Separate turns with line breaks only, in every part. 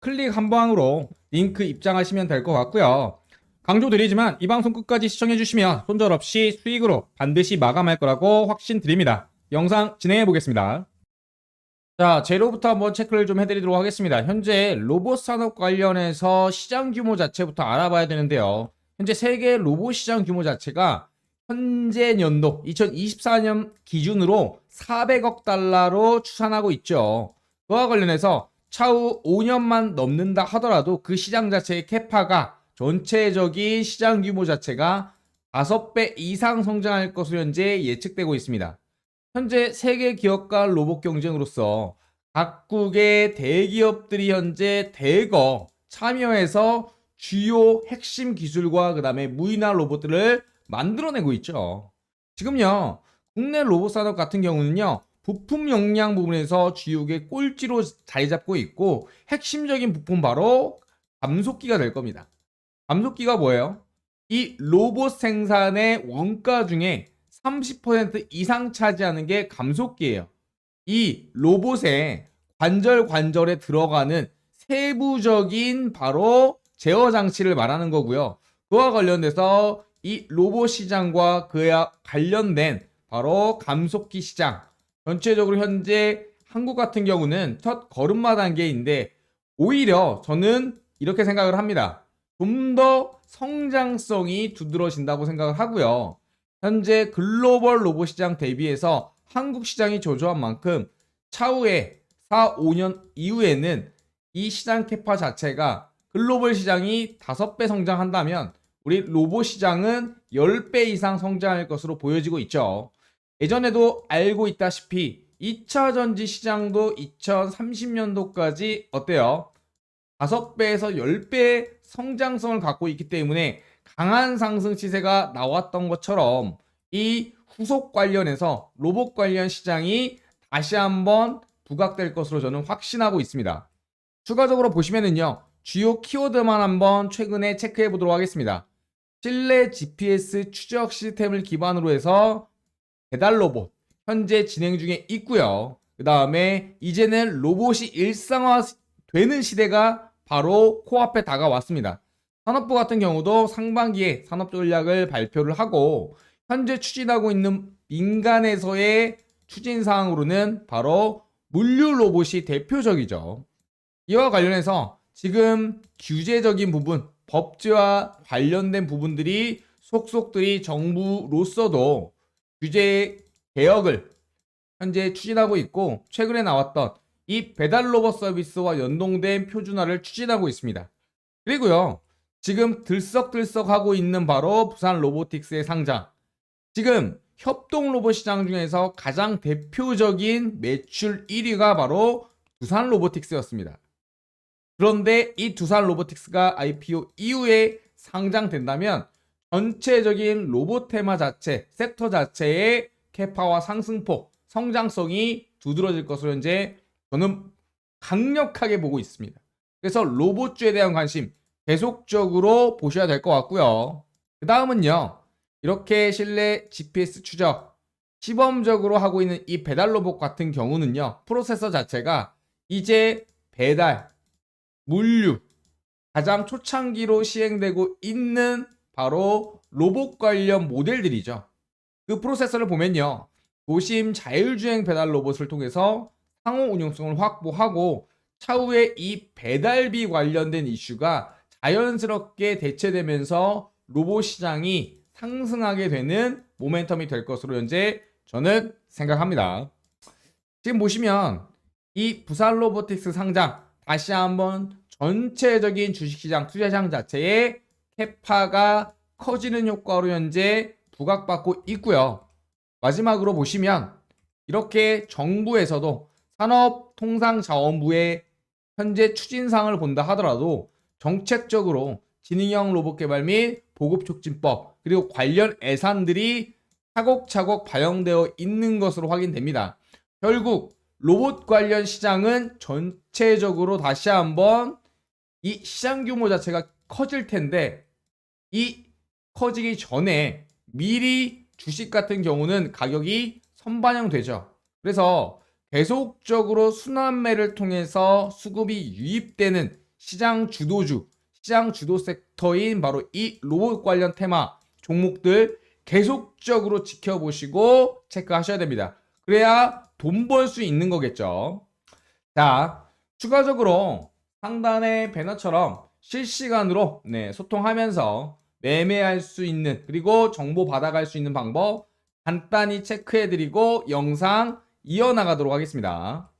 클릭 한 방으로 링크 입장하시면 될 것 같고요. 강조드리지만 이 방송 끝까지 시청해주시면 손절 없이 수익으로 반드시 마감할 거라고 확신드립니다. 영상 진행해 보겠습니다. 자, 재료부터 한번 체크를 좀 해드리도록 하겠습니다. 현재 로봇 산업 관련해서 시장 규모 자체부터 알아봐야 되는데요. 현재 세계 로봇 시장 규모 자체가 현재 연도 2024년 기준으로 400억 달러로 추산하고 있죠. 그와 관련해서 차후 5년만 넘는다 하더라도 그 시장 자체의 캐파가 전체적인 시장 규모 자체가 5배 이상 성장할 것으로 현재 예측되고 있습니다. 현재 세계 기업과 로봇 경쟁으로서 각국의 대기업들이 현재 대거 참여해서 주요 핵심 기술과 그 다음에 무인화 로봇들을 만들어내고 있죠. 지금요, 국내 로봇 산업 같은 경우는요, 부품 역량 부분에서 주요의 꼴찌로 자리 잡고 있고, 핵심적인 부품 바로 감속기가 될 겁니다. 감속기가 뭐예요? 이 로봇 생산의 원가 중에 30% 이상 차지하는 게 감속기예요. 이 로봇의 관절 관절에 들어가는 세부적인 바로 제어 장치를 말하는 거고요. 그와 관련돼서 이 로봇 시장과 그와 관련된 바로 감속기 시장 전체적으로 현재 한국 같은 경우는 첫 걸음마 단계인데 오히려 저는 이렇게 생각을 합니다. 좀 더 성장성이 두드러진다고 생각을 하고요. 현재 글로벌 로봇 시장 대비해서 한국 시장이 저조한 만큼 차후에 4, 5년 이후에는 이 시장 캐파 자체가 글로벌 시장이 5배 성장한다면 우리 로봇 시장은 10배 이상 성장할 것으로 보여지고 있죠. 예전에도 알고 있다시피 2차 전지 시장도 2030년도까지 어때요? 5배에서 10배 성장성을 갖고 있기 때문에 강한 상승 시세가 나왔던 것처럼 이 후속 관련해서 로봇 관련 시장이 다시 한번 부각될 것으로 저는 확신하고 있습니다. 추가적으로 보시면은요, 주요 키워드만 한번 최근에 체크해 보도록 하겠습니다. 실내 GPS 추적 시스템을 기반으로 해서 배달 로봇 현재 진행 중에 있고요. 그 다음에 이제는 로봇이 일상화 되는 시대가 바로 코앞에 다가왔습니다. 산업부 같은 경우도 상반기에 산업 전략을 발표를 하고 현재 추진하고 있는 민간에서의 추진 사항으로는 바로 물류 로봇이 대표적이죠. 이와 관련해서 지금 규제적인 부분, 법제와 관련된 부분들이 속속들이 정부로서도 규제 개혁을 현재 추진하고 있고 최근에 나왔던 이 배달 로봇 서비스와 연동된 표준화를 추진하고 있습니다. 그리고요. 지금 들썩들썩 하고 있는 바로 부산 로보틱스의 상장. 지금 협동 로봇 시장 중에서 가장 대표적인 매출 1위가 바로 두산 로보틱스였습니다. 그런데 이 두산 로보틱스가 IPO 이후에 상장된다면 전체적인 로봇 테마 자체, 섹터 자체의 캐파와 상승폭, 성장성이 두드러질 것으로 현재 저는 강력하게 보고 있습니다. 그래서 로봇주에 대한 관심 계속적으로 보셔야 될 것 같고요. 그 다음은요. 이렇게 실내 GPS 추적 시범적으로 하고 있는 이 배달 로봇 같은 경우는요. 프로세서 자체가 이제 배달, 물류 가장 초창기로 시행되고 있는 바로 로봇 관련 모델들이죠. 그 프로세서를 보면요. 도심 자율주행 배달 로봇을 통해서 상호 운용성을 확보하고 차후에 이 배달비 관련된 이슈가 자연스럽게 대체되면서 로봇 시장이 상승하게 되는 모멘텀이 될 것으로 현재 저는 생각합니다. 지금 보시면 이 부산 로보틱스 상장 다시 한번 전체적인 주식시장 투자시장 자체의 캐파가 커지는 효과로 현재 부각받고 있고요. 마지막으로 보시면 이렇게 정부에서도 산업통상자원부의 현재 추진상을 본다 하더라도 정책적으로 지능형 로봇 개발 및 보급 촉진법 그리고 관련 예산들이 차곡차곡 반영되어 있는 것으로 확인됩니다. 결국 로봇 관련 시장은 전체적으로 다시 한번 이 시장 규모 자체가 커질 텐데 이 커지기 전에 미리 주식 같은 경우는 가격이 선반영되죠. 그래서 계속적으로 순환매를 통해서 수급이 유입되는 시장 주도주, 시장 주도 섹터인 바로 이 로봇 관련 테마 종목들 계속적으로 지켜보시고 체크하셔야 됩니다. 그래야 돈 벌 수 있는 거겠죠. 자, 추가적으로 상단의 배너처럼 실시간으로 네, 소통하면서 매매할 수 있는 그리고 정보 받아갈 수 있는 방법 간단히 체크해드리고 영상 이어나가도록 하겠습니다.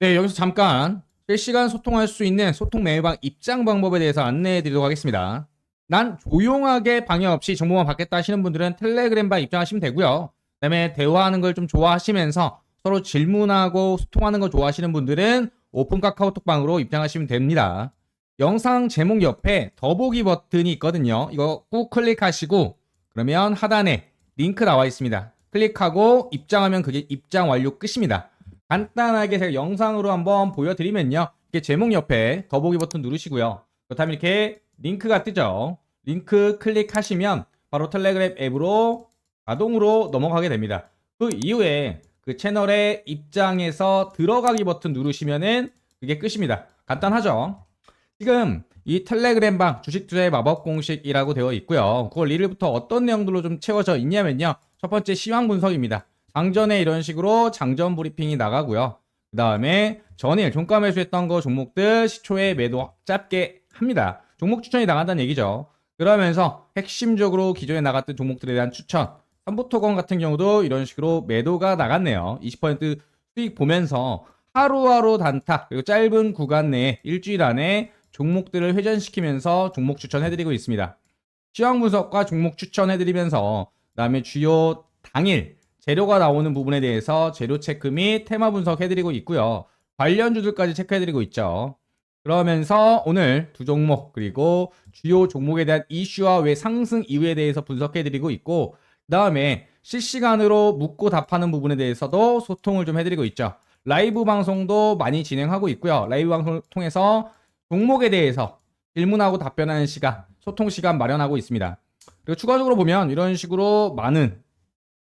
네, 여기서 잠깐 실시간 소통할 수 있는 소통 매매방 입장 방법에 대해서 안내해드리도록 하겠습니다. 난 조용하게 방해 없이 정보만 받겠다 하시는 분들은 텔레그램방 입장하시면 되고요. 그다음에 대화하는 걸 좀 좋아하시면서 서로 질문하고 소통하는 걸 좋아하시는 분들은 오픈 카카오톡방으로 입장하시면 됩니다. 영상 제목 옆에 더보기 버튼이 있거든요. 이거 꾹 클릭하시고 그러면 하단에 링크 나와 있습니다. 클릭하고 입장하면 그게 입장 완료 끝입니다. 간단하게 제가 영상으로 한번 보여드리면요. 이게 제목 옆에 더보기 버튼 누르시고요. 그렇다면 이렇게 링크가 뜨죠. 링크 클릭하시면 바로 텔레그램 앱으로 자동으로 넘어가게 됩니다. 그 이후에 그 채널의 입장에서 들어가기 버튼 누르시면은 그게 끝입니다. 간단하죠? 지금 이 텔레그램 방 주식 투자의 마법 공식이라고 되어 있고요. 9월 1일부터 어떤 내용들로 좀 채워져 있냐면요. 첫 번째 시황 분석입니다. 장전에 이런 식으로 장전 브리핑이 나가고요. 그 다음에 전일 종가 매수했던 거 종목들 시초에 매도 짧게 합니다. 종목 추천이 나간다는 얘기죠. 그러면서 핵심적으로 기존에 나갔던 종목들에 대한 추천. 삼부토건 같은 경우도 이런 식으로 매도가 나갔네요. 20% 수익 보면서 하루하루 단타 그리고 짧은 구간 내에 일주일 안에 종목들을 회전시키면서 종목 추천해드리고 있습니다. 시황 분석과 종목 추천해드리면서 그다음에 주요 당일 재료가 나오는 부분에 대해서 재료 체크 및 테마 분석해드리고 있고요. 관련주들까지 체크해드리고 있죠. 그러면서 오늘 두 종목 그리고 주요 종목에 대한 이슈와 왜 상승 이유에 대해서 분석해드리고 있고 그 다음에 실시간으로 묻고 답하는 부분에 대해서도 소통을 좀 해드리고 있죠. 라이브 방송도 많이 진행하고 있고요. 라이브 방송을 통해서 종목에 대해서 질문하고 답변하는 시간, 소통 시간 마련하고 있습니다. 그리고 추가적으로 보면 이런 식으로 많은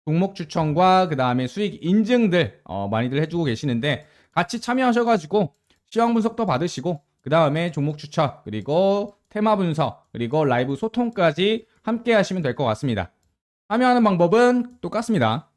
종목 추천과 그 다음에 수익 인증들 어, 많이들 해주고 계시는데 같이 참여하셔가지고 시황 분석도 받으시고 그 다음에 종목 추천 그리고 테마 분석 그리고 라이브 소통까지 함께 하시면 될 것 같습니다. 참여하는 방법은 똑같습니다.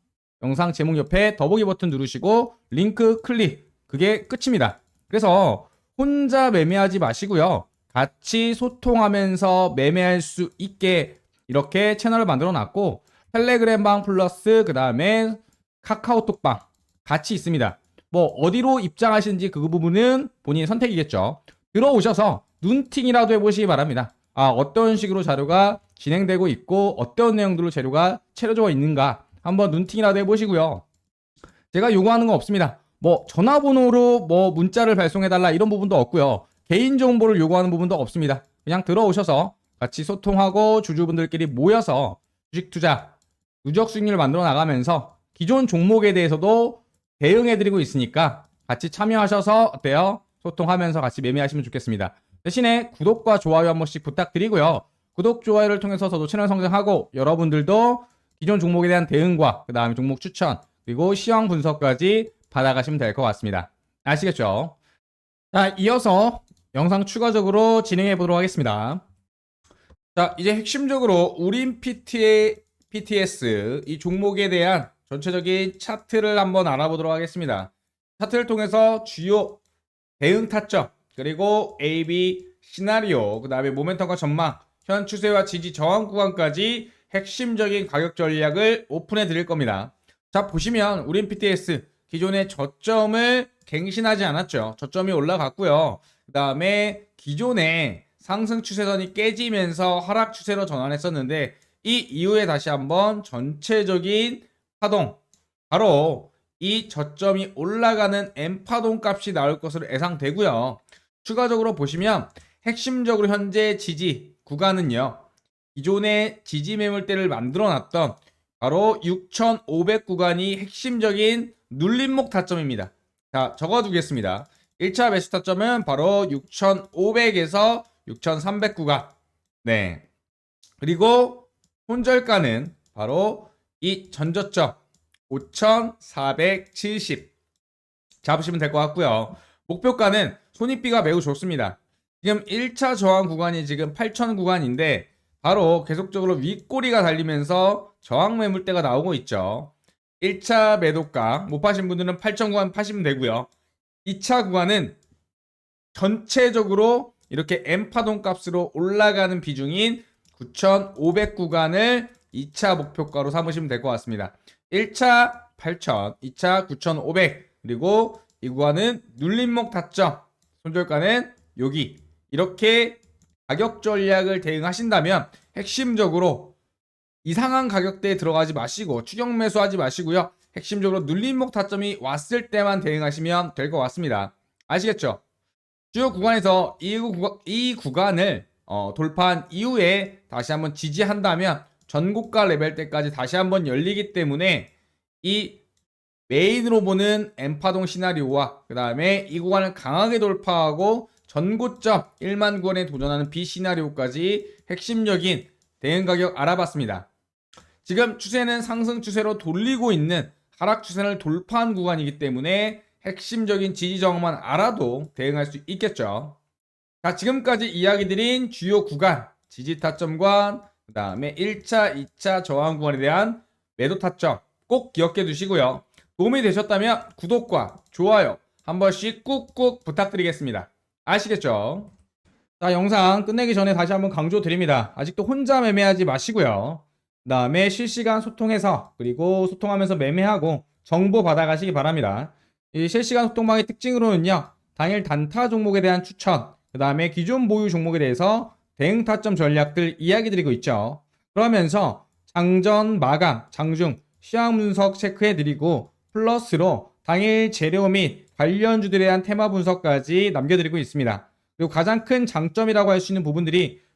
영상 제목 옆에 더보기 버튼 누르시고 링크 클릭 그게 끝입니다. 그래서 혼자 매매하지 마시고요. 같이 소통하면서 매매할 수 있게 이렇게 채널을 만들어 놨고 텔레그램 방 플러스 그 다음에 카카오톡 방 같이 있습니다. 뭐 어디로 입장하시는지 그 부분은 본인 선택이겠죠. 들어오셔서 눈팅이라도 해보시기 바랍니다. 아 어떤 식으로 자료가 진행되고 있고 어떤 내용들로 재료가 채워져 있는가 한번 눈팅이라도 해보시고요. 제가 요구하는 건 없습니다. 뭐 전화번호로 뭐 문자를 발송해달라 이런 부분도 없고요. 개인 정보를 요구하는 부분도 없습니다. 그냥 들어오셔서 같이 소통하고 주주분들끼리 모여서 주식 투자 누적 수익률을 만들어 나가면서 기존 종목에 대해서도 대응해드리고 있으니까 같이 참여하셔서 어때요? 소통하면서 같이 매매하시면 좋겠습니다. 대신에 구독과 좋아요 한 번씩 부탁드리고요. 구독, 좋아요를 통해서 저도 채널 성장하고 여러분들도 기존 종목에 대한 대응과 그 다음에 종목 추천 그리고 시황 분석까지 받아가시면 될 것 같습니다. 아시겠죠? 자, 이어서 영상 추가적으로 진행해 보도록 하겠습니다. 자, 이제 핵심적으로 우린 PT의 PTS 이 종목에 대한 전체적인 차트를 한번 알아보도록 하겠습니다. 차트를 통해서 주요 대응 타점 그리고 A, B 시나리오 그 다음에 모멘텀과 전망 현 추세와 지지 저항 구간까지 핵심적인 가격 전략을 오픈해 드릴 겁니다. 자 보시면 우린 PTS 기존의 저점을 갱신하지 않았죠. 저점이 올라갔고요. 그 다음에 기존의 상승 추세선이 깨지면서 하락 추세로 전환했었는데 이 이후에 다시 한번 전체적인 파동 바로 이 저점이 올라가는 엠파동 값이 나올 것으로 예상되고요. 추가적으로 보시면 핵심적으로 현재 지지 구간은요. 기존의 지지 매물대를 만들어 놨던 바로 6,500 구간이 핵심적인 눌림목 타점입니다. 자, 적어 두겠습니다. 1차 매수 타점은 바로 6,500에서 6,300 구간. 네. 그리고 손절가는 바로 이 전저점 5,470 잡으시면 될 것 같고요. 목표가는 손익비가 매우 좋습니다. 지금 1차 저항 구간이 지금 8,000 구간인데 바로 계속적으로 윗꼬리가 달리면서 저항 매물대가 나오고 있죠. 1차 매도가 못 파신 분들은 8,000 구간 파시면 되고요. 2차 구간은 전체적으로 이렇게 엠파동 값으로 올라가는 비중인 9,500 구간을 2차 목표가로 삼으시면 될 것 같습니다. 1차 8,000, 2차 9,500, 그리고 이 구간은 눌림목 타점, 손절가는 여기. 이렇게 가격 전략을 대응하신다면 핵심적으로 이상한 가격대에 들어가지 마시고 추격 매수하지 마시고요. 핵심적으로 눌림목 타점이 왔을 때만 대응하시면 될 것 같습니다. 아시겠죠? 주요 구간에서 이, 구간, 이 구간을 어, 돌파한 이후에 다시 한번 지지한다면 전고가 레벨 때까지 다시 한번 열리기 때문에 이 메인으로 보는 엠파동 시나리오와 그 다음에 이 구간을 강하게 돌파하고 전고점 1만 구원에 도전하는 B 시나리오까지 핵심적인 대응 가격 알아봤습니다. 지금 추세는 상승 추세로 돌리고 있는 하락 추세를 돌파한 구간이기 때문에 핵심적인 지지 저항만 알아도 대응할 수 있겠죠. 자, 지금까지 이야기 드린 주요 구간, 지지 타점과 그 다음에 1차, 2차 저항 구간에 대한 매도 타점 꼭 기억해 두시고요. 도움이 되셨다면 구독과 좋아요 한 번씩 꾹꾹 부탁드리겠습니다. 아시겠죠? 자, 영상 끝내기 전에 다시 한번 강조드립니다. 아직도 혼자 매매하지 마시고요. 그 다음에 실시간 소통해서 그리고 소통하면서 매매하고 정보 받아가시기 바랍니다. 이 실시간 소통방의 특징으로는요. 당일 단타 종목에 대한 추천, 그 다음에 기존 보유 종목에 대해서 대응 타점 전략들 이야기 드리고 있죠. 그러면서 장전, 마감, 장중, 시황 분석 체크해 드리고 플러스로 당일 재료 및 관련주들에 대한 테마 분석까지 남겨드리고 있습니다. 그리고 가장 큰 장점이라고 할 수 있는 부분들이